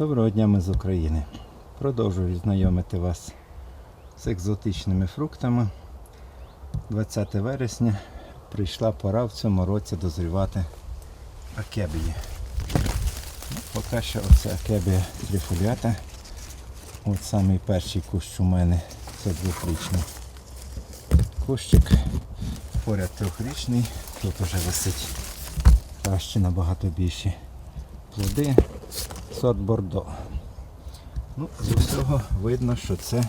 Доброго дня ми з України. Продовжую знайомити вас з екзотичними фруктами. 20 вересня прийшла пора в цьому році дозрівати акебії. Ну, Поки що оце акебія трифоліата. От самий перший кущ у мене це двохрічний кущик. Поряд трьохрічний. Тут уже висить краще набагато більші плоди. Сорт Бордо. Ну, з усього видно, що це,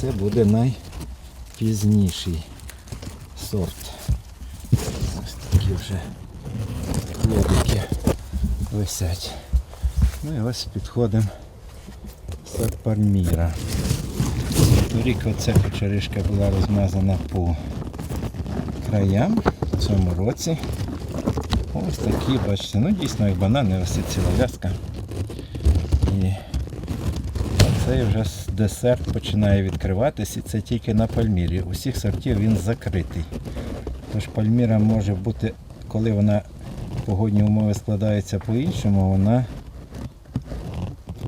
це буде найпізніший сорт. Ось такі вже плодики висять. Ну і ось підходимо сорт Пальміра. Торік оця кочеришка була розмазана по краям в цьому році. Ось такі, бачите, ну дійсно як банани, ось ціла в'язка. І цей вже десерт починає відкриватись і це тільки на пальмірі. Усіх сортів він закритий. Тож пальміра може бути, коли вона погодні умови складаються по-іншому, вона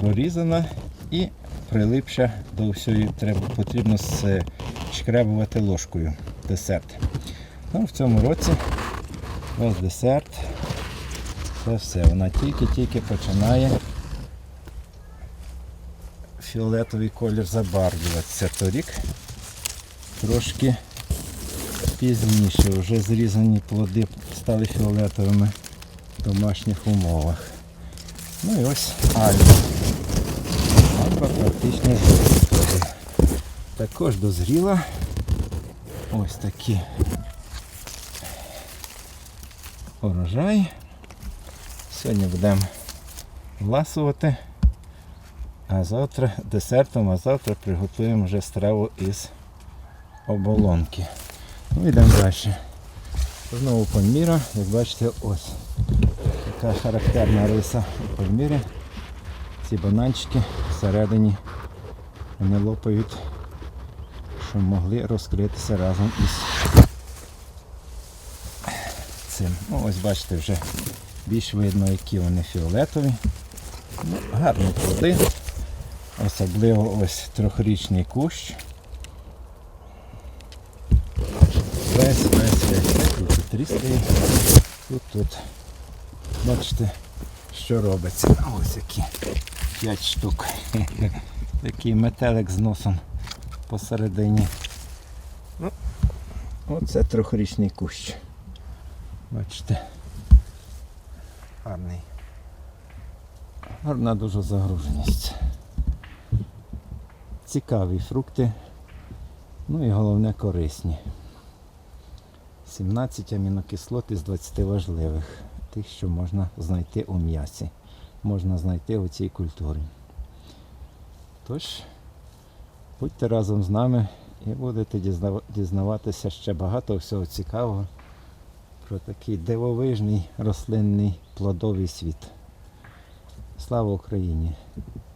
прорізана і прилипша до всього треба потрібно шкребувати ложкою десерт. Ну, в цьому році ось десерт. Це все. Вона тільки-тільки починає фіолетовий колір забарвлюватися. Торік трошки пізніше. Вже зрізані плоди стали фіолетовими в домашніх умовах. Ну і ось альба. Альба практично жовті. Також дозріла. Ось такі урожай. Сьогодні будемо ласувати, а завтра десертом, а завтра приготуємо вже страву із оболонки. Ну йдемо далі. Знову пальміра, як бачите, ось така характерна риса у пальмірі. Ці бананчики всередині вони лопають, щоб могли розкритися разом із цим. Ну, ось бачите, вже більш видно, які вони фіолетові. Ну, гарні плоди. Особливо ось трьохрічний кущ. Весь, весь. Тут тріскає. Тут, тут. Бачите, що робиться. Ось які 5 штук. Такий метелик з носом посередині. Ну, оце трьохрічний кущ. Бачите. Гарний. Гарна дуже загруженість. Цікаві фрукти. Ну і головне корисні. 17 амінокислот із 20 важливих. Тих, що можна знайти у м'ясі. Можна знайти у цій культурі. Тож, будьте разом з нами і будете дізнаватися ще багато всього цікавого про такий дивовижний рослинний плодовий світ. Слава Україні!